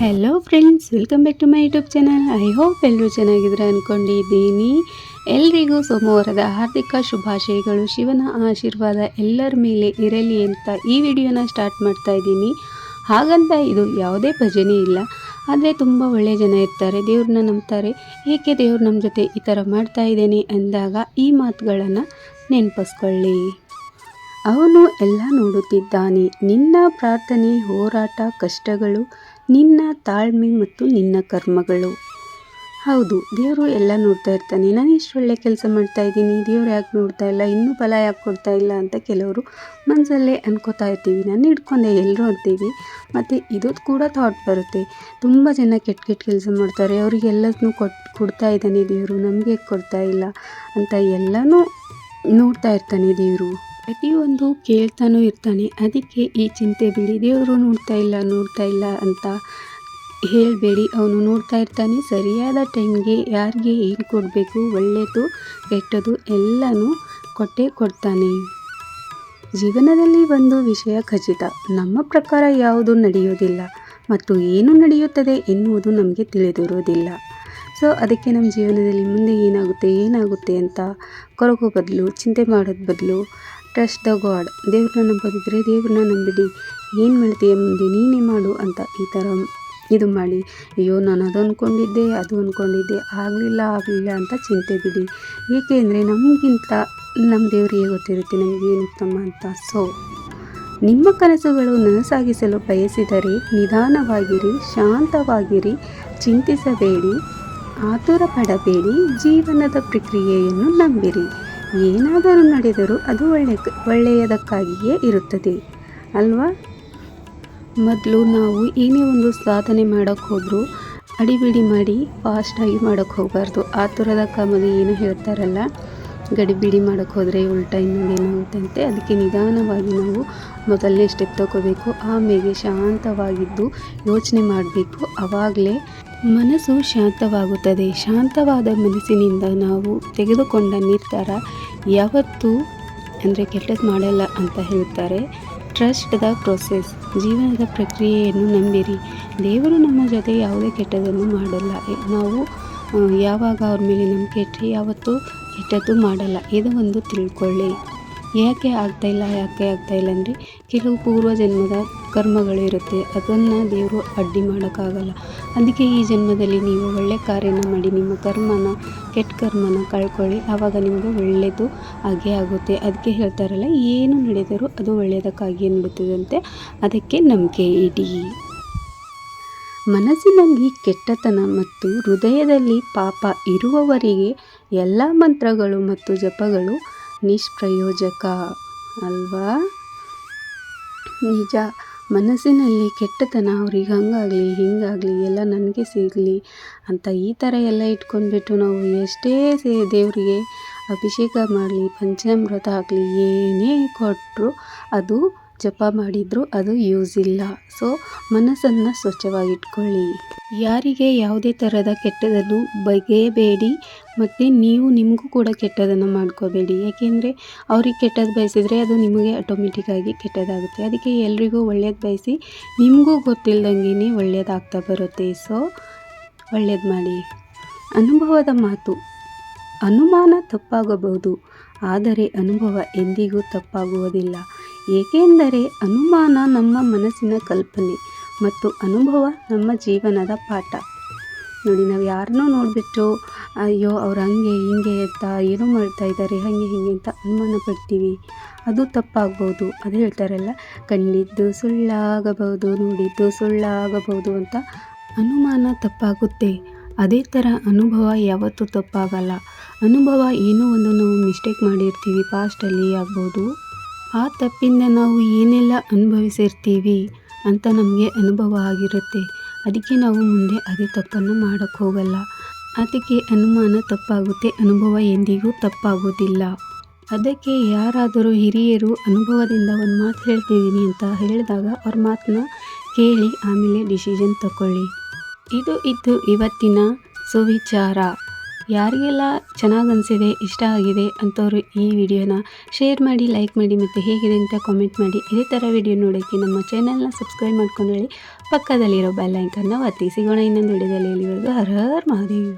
Hello friends welcome back to my YouTube channel I hope ಎಲ್ಲರೂ ಚೆನ್ನಾಗಿದ್ರೆ ಅಂದ್ಕೊಂಡಿದ್ದೀನಿ ಎಲ್ರಿಗೂ ಸೋಮವಾರದ ಹಾರ್ದಿಕ ಶುಭಾಶಯಗಳು. ಶಿವನ ಆಶೀರ್ವಾದ ಎಲ್ಲರ ಮೇಲೆ ಇರಲಿ ಅಂತ ಈ ವಿಡಿಯೋನ ಸ್ಟಾರ್ಟ್ ಮಾಡ್ತಾ ಇದ್ದೀನಿ. ಹಾಗಂತ ಇದು ಯಾವುದೇ ಭಜನೆ ಇಲ್ಲ. ಆದರೆ ತುಂಬ ಒಳ್ಳೆಯ ಜನ ಇರ್ತಾರೆ ದೇವ್ರನ್ನ ನಂಬ್ತಾರೆ. ಏಕೆ ದೇವ್ರು ನಮ್ಮ ಜೊತೆ ಈ ಥರ ಮಾಡ್ತಾ ಇದ್ದೇನೆ ಅಂದಾಗ ಈ ಮಾತುಗಳನ್ನು ನೆನಪಿಸ್ಕೊಳ್ಳಿ. ಅವನು ಎಲ್ಲ ನೋಡುತ್ತಿದ್ದಾನೆ. ನಿನ್ನ ಪ್ರಾರ್ಥನೆ, ಹೋರಾಟ, ಕಷ್ಟಗಳು ನಿನ್ನ ತಾಳ್ಮೆ ಮತ್ತು ನಿನ್ನ ಕರ್ಮಗಳು. ಹೌದು, ದೇವರು ಎಲ್ಲ ನೋಡ್ತಾ ಇರ್ತಾನೆ. ನಾನು ಇಷ್ಟು ಒಳ್ಳೆ ಕೆಲಸ ಮಾಡ್ತಾ ಇದ್ದೀನಿ. ದೇವ್ರು ಯಾಕೆ ನೋಡ್ತಾ ಇಲ್ಲ? ಇನ್ನೂ ಫಲ ಯಾಕೆ ಕೊಡ್ತಾ ಇಲ್ಲ ಅಂತ ಕೆಲವರು ಮನಸ್ಸಲ್ಲೇ ಅನ್ಕೋತಾ ಇರ್ತೀವಿ. ನಾನು ಹಿಡ್ಕೊಂಡೆ ಎಲ್ಲರೂ ಅಂತೀವಿ. ಮತ್ತು ಇದು ಕೂಡ ಥಾಟ್ ಬರುತ್ತೆ. ತುಂಬ ಜನ ಕೆಟ್ಟ ಕೆಟ್ಟ ಕೆಲಸ ಮಾಡ್ತಾರೆ. ಅವರಿಗೆಲ್ಲದನ್ನೂ ಕೊಟ್ಟು ಕೊಡ್ತಾ ಇದ್ದಾನೆ ದೇವರು. ನಮಗೆ ಕೊಡ್ತಾ ಇಲ್ಲ ಅಂತ ಎಲ್ಲನೂ ನೋಡ್ತಾ ಇರ್ತಾನೆ ದೇವರು. ಪ್ರತಿಯೊಂದು ಕೇಳ್ತಾನೂ ಇರ್ತಾನೆ. ಅದಕ್ಕೆ ಈ ಚಿಂತೆ ಬಿಡಿ. ದೇವರು ನೋಡ್ತಾ ಇಲ್ಲ ನೋಡ್ತಾ ಇಲ್ಲ ಅಂತ ಹೇಳಬೇಡಿ. ಅವನು ನೋಡ್ತಾ ಇರ್ತಾನೆ. ಸರಿಯಾದ ಟೈಮ್ಗೆ ಯಾರಿಗೆ ಏನು ಕೊಡಬೇಕು ಒಳ್ಳೆಯದು ಕೆಟ್ಟದು ಎಲ್ಲನೂ ಕೊಟ್ಟೇ ಕೊಡ್ತಾನೆ. ಜೀವನದಲ್ಲಿ ಒಂದು ವಿಷಯ ಖಚಿತ. ನಮ್ಮ ಪ್ರಕಾರ ಯಾವುದು ನಡೆಯೋದಿಲ್ಲ. ಮತ್ತು ಏನು ನಡೆಯುತ್ತದೆ ಎನ್ನುವುದು ನಮಗೆ ತಿಳಿದಿರೋದಿಲ್ಲ ಸೊ, ಅದಕ್ಕೆ ನಮ್ಮ ಜೀವನದಲ್ಲಿ ಮುಂದೆ ಏನಾಗುತ್ತೆ ಏನಾಗುತ್ತೆ ಅಂತ ಕೊರಗೋ ಬದಲು, ಚಿಂತೆ ಮಾಡೋದು ಬದಲು ಟ್ರಸ್ಟ್ ದ ಗಾಡ್ ದೇವ್ರನ್ನ ನಂಬೋದಿದ್ರೆ ದೇವ್ರನ್ನ ನಂಬಿಡಿ. ಏನು ಮಾಡ್ತೀಯ ಮುಂದೆ ನೀನೇ ಮಾಡು ಅಂತ ಈ ಥರ ಇದು ಮಾಡಿ. ಅಯ್ಯೋ, ನಾನು ಅದು ಅಂದ್ಕೊಂಡಿದ್ದೆ ಅದು ಅಂದ್ಕೊಂಡಿದ್ದೆ ಆಗಲಿಲ್ಲ ಆಗಲಿಲ್ಲ ಅಂತ ಚಿಂತೆ ಬಿಡಿ. ಏಕೆಂದರೆ ನಮಗಿಂತ ನಮ್ಮ ದೇವರಿಗೆ ಗೊತ್ತಿರುತ್ತೆ ನಮಗೇನು ಉತ್ತಮ ಅಂತ. ಸೊ ನಿಮ್ಮ ಕನಸುಗಳು ನನಸಾಗಿಸಲು ಬಯಸಿದರೆ ನಿಧಾನವಾಗಿರಿ, ಶಾಂತವಾಗಿರಿ, ಚಿಂತಿಸಬೇಡಿ ಆತುರ ಪಡಬೇಡಿ ಜೀವನದ ಪ್ರಕ್ರಿಯೆಯನ್ನು ನಂಬಿರಿ. ಏನಾದರೂ ನಡೆದರೂ ಅದು ಒಳ್ಳೆ ಒಳ್ಳೆಯದಕ್ಕಾಗಿಯೇ ಇರುತ್ತದೆ. ಅಲ್ವಾ? ಮೊದಲು ನಾವು ಏನೇ ಒಂದು ಸಾಧನೆ ಮಾಡೋಕ್ಕೆ ಹೋದರೂ ಅಡಿಬಿಡಿ ಮಾಡಿ ಫಾಸ್ಟಾಗಿ ಮಾಡೋಕ್ಕೆ ಹೋಗಬಾರ್ದು. ಆತುರದ ಕಾಮಲ್ಲಿ ಏನು ಹೇಳ್ತಾರಲ್ಲ, ಗಡಿಬಿಡಿ ಮಾಡೋಕ್ಕೆ ಹೋದರೆ ಉಲ್ಟಾ ಇನ್ನೊಂದು ಅಂತಂತೆ. ಅದಕ್ಕೆ ನಿಧಾನವಾಗಿ ನಾವು ಮೊದಲನೇ ಸ್ಟೆಪ್ ತಗೋಬೇಕು. ಆಮೇಲೆ ಶಾಂತವಾಗಿದ್ದು ಯೋಚನೆ ಮಾಡಬೇಕು. ಆವಾಗಲೇ ಮನಸ್ಸು ಶಾಂತವಾಗುತ್ತದೆ. ಶಾಂತವಾದ ಮನಸ್ಸಿನಿಂದ ನಾವು ತೆಗೆದುಕೊಂಡ ನಿರ್ಧಾರ ಯಾವತ್ತೂ ಅಂದರೆ ಕೆಟ್ಟದ್ದು ಮಾಡಲ್ಲ ಅಂತ ಹೇಳ್ತಾರೆ. ಟ್ರಸ್ಟ್ ದ ಪ್ರೊಸೆಸ್ ಜೀವನದ ಪ್ರಕ್ರಿಯೆಯನ್ನು ನಂಬಿರಿ. ದೇವರು ನಮ್ಮ ಜೊತೆ ಯಾವುದೇ ಕೆಟ್ಟದನ್ನು ಮಾಡಲ್ಲ. ನಾವು ಯಾವಾಗ ಅವ್ರ ಮೇಲೆ ನಂಬಿಕೆ ಇಟ್ಟರೆ ಯಾವತ್ತೂ ಕೆಟ್ಟದ್ದು ಮಾಡಲ್ಲ. ಇದು ಒಂದು ತಿಳ್ಕೊಳ್ಳಿ. ಯಾಕೆ ಆಗ್ತಾಯಿಲ್ಲ ಯಾಕೆ ಆಗ್ತಾಯಿಲ್ಲ ಅಂದರೆ ಕೆಲವು ಪೂರ್ವ ಜನ್ಮದ ಕರ್ಮಗಳು ಇರುತ್ತೆ. ಅದನ್ನು ದೇವರು ಅಡ್ಡಿ ಮಾಡೋಕ್ಕಾಗಲ್ಲ. ಅದಕ್ಕೆ ಈ ಜನ್ಮದಲ್ಲಿ ನೀವು ಒಳ್ಳೆ ಕಾರ್ಯನ ಮಾಡಿ, ನಿಮ್ಮ ಕರ್ಮನ, ಕೆಟ್ಟ ಕರ್ಮನ ಕಳ್ಕೊಳ್ಳಿ. ಆವಾಗ ನಿಮಗೆ ಒಳ್ಳೆಯದು ಹಾಗೆ ಆಗುತ್ತೆ. ಅದಕ್ಕೆ ಹೇಳ್ತಾರಲ್ಲ, ಏನು ನಡೆದರೂ ಅದು ಒಳ್ಳೆಯದಕ್ಕಾಗಿ ನಡುತ್ತದಂತೆ ಅದಕ್ಕೆ ನಂಬಿಕೆ ಇಡಿ. ಮನಸ್ಸಿನಲ್ಲಿ ಕೆಟ್ಟತನ ಮತ್ತು ಹೃದಯದಲ್ಲಿ ಪಾಪ ಇರುವವರಿಗೆ ಎಲ್ಲ ಮಂತ್ರಗಳು ಮತ್ತು ಜಪಗಳು ನಿಷ್ಪ್ರಯೋಜಕ ಅಲ್ವಾ? ನಿಜ. ಮನಸ್ಸಿನಲ್ಲಿ ಕೆಟ್ಟತನ, ಅವ್ರಿಗೆ ಹಂಗಾಗಲಿ, ಹಿಂಗಾಗಲಿ, ಎಲ್ಲ ನನಗೆ ಸಿಗಲಿ ಅಂತ ಈ ಥರ ಎಲ್ಲ ಇಟ್ಕೊಂಡ್ಬಿಟ್ಟು ನಾವು ಎಷ್ಟೇ ಸೇ ದೇವರಿಗೆ ಅಭಿಷೇಕ ಮಾಡಲಿ, ಪಂಚಾಮೃತ ಆಗಲಿ ಏನೇ ಕೊಟ್ಟರು ಅದು ಜಪ ಮಾಡಿದರೂ ಅದು ಯೂಸ್ ಇಲ್ಲ. ಸೊ, ಮನಸ್ಸನ್ನು ಸ್ವಚ್ಛವಾಗಿಟ್ಕೊಳ್ಳಿ. ಯಾರಿಗೆ ಯಾವುದೇ ಥರದ ಕೆಟ್ಟದನ್ನು ಬಗೆಯಬೇಡಿ, ಮತ್ತು ನೀವು ನಿಮಗೂ ಕೂಡ ಕೆಟ್ಟದನ್ನು ಮಾಡ್ಕೋಬೇಡಿ. ಯಾಕೆಂದರೆ, ಅವ್ರಿಗೆ ಕೆಟ್ಟದ್ದು ಬಯಸಿದರೆ ಅದು ನಿಮಗೆ ಆಟೋಮೆಟಿಕ್ಕಾಗಿ ಕೆಟ್ಟದಾಗುತ್ತೆ. ಅದಕ್ಕೆ ಎಲ್ರಿಗೂ ಒಳ್ಳೇದು ಬಯಸಿ, ನಿಮಗೂ ಗೊತ್ತಿಲ್ಲದಂಗೆ ಒಳ್ಳೆಯದಾಗ್ತಾ ಬರುತ್ತೆ. ಸೊ, ಒಳ್ಳೇದು ಮಾಡಿ. ಅನುಭವದ ಮಾತು. ಅನುಮಾನ ತಪ್ಪಾಗಬಹುದು, ಆದರೆ ಅನುಭವ ಎಂದಿಗೂ ತಪ್ಪಾಗುವುದಿಲ್ಲ. ಏಕೆಂದರೆ ಅನುಮಾನ ನಮ್ಮ ಮನಸ್ಸಿನ ಕಲ್ಪನೆ ಮತ್ತು ಅನುಭವ ನಮ್ಮ ಜೀವನದ ಪಾಠ. ನೋಡಿ, ನಾವು ಯಾರನ್ನೋ ನೋಡಿಬಿಟ್ಟು, ಅಯ್ಯೋ, ಅವ್ರು ಹಂಗೆ, ಹಿಂಗೆ ಅಂತ ಏನೋ ಮಾಡ್ತಾ ಇದ್ದಾರೆ ಹಾಗೆ, ಹೀಗೆ ಅಂತ ಅನುಮಾನ ಪಡ್ತೀವಿ. ಅದು ತಪ್ಪಾಗ್ಬೋದು. ಅದು ಹೇಳ್ತಾರಲ್ಲ ಕಂಡಿದ್ದು ಸುಳ್ಳಾಗಬಹುದು, ನೋಡಿದ್ದು ಸುಳ್ಳಾಗಬಹುದು ಅಂತ ಅನುಮಾನ ತಪ್ಪಾಗುತ್ತೆ. ಅದೇ ಥರ ಅನುಭವ ಯಾವತ್ತೂ ತಪ್ಪಾಗಲ್ಲ. ಅನುಭವ ಏನೋ ಒಂದು ನಾವು ಮಿಸ್ಟೇಕ್ ಮಾಡಿರ್ತೀವಿ ಪಾಸ್ಟಲ್ಲಿ ಆಗ್ಬೋದು. ಆ ತಪ್ಪಿಂದ ನಾವು ಏನೆಲ್ಲ ಅನುಭವಿಸಿರ್ತೀವಿ ಅಂತ ನಮಗೆ ಅನುಭವ ಆಗಿರುತ್ತೆ. ಅದಕ್ಕೆ ನಾವು ಮುಂದೆ ಅದೇ ತಪ್ಪನ್ನು ಮಾಡೋಕ್ಕೆ ಹೋಗಲ್ಲ. ಅದಕ್ಕೆ ಅನುಮಾನ ತಪ್ಪಾಗುತ್ತೆ, ಅನುಭವ ಎಂದಿಗೂ ತಪ್ಪಾಗೋದಿಲ್ಲ. ಅದಕ್ಕೆ ಯಾರಾದರೂ ಹಿರಿಯರು ಅನುಭವದಿಂದ ಒಂದು ಮಾತು ಹೇಳ್ತಿದ್ದೀನಿ ಅಂತ ಹೇಳಿದಾಗ ಅವ್ರ ಮಾತನ್ನ ಕೇಳಿ, ಆಮೇಲೆ ಡಿಸಿಷನ್ ತಗೊಳ್ಳಿ ಇದು ಇತ್ತು ಇವತ್ತಿನ ಸುವಿಚಾರ. ಯಾರಿಗೆಲ್ಲ ಚೆನ್ನಾಗಿ ಅನಿಸಿದೆ, ಇಷ್ಟ ಆಗಿದೆ ಅಂಥವ್ರು ಈ ವಿಡಿಯೋನ ಶೇರ್ ಮಾಡಿ ಲೈಕ್ ಮಾಡಿ ಮತ್ತು ಹೇಗಿದೆ ಅಂತ ಕಾಮೆಂಟ್ ಮಾಡಿ. ಇದೇ ಥರ ವಿಡಿಯೋ ನೋಡೋಕ್ಕೆ ನಮ್ಮ ಚಾನಲ್ನ ಸಬ್ಸ್ಕ್ರೈಬ್ ಮಾಡ್ಕೊಂಡು ಹೇಳಿ ಪಕ್ಕದಲ್ಲಿರೋ ಬೆಲ್ ಐಕನ್ನ ಒತ್ತಿ. ಸಿಗೋಣ ಇನ್ನೊಂದು ವಿಡಿಯೋದಲ್ಲಿ ಎಲ್ಲಿವರೆಗೂ ಹರ ಹರ್ ಮಹಾದೇವ್.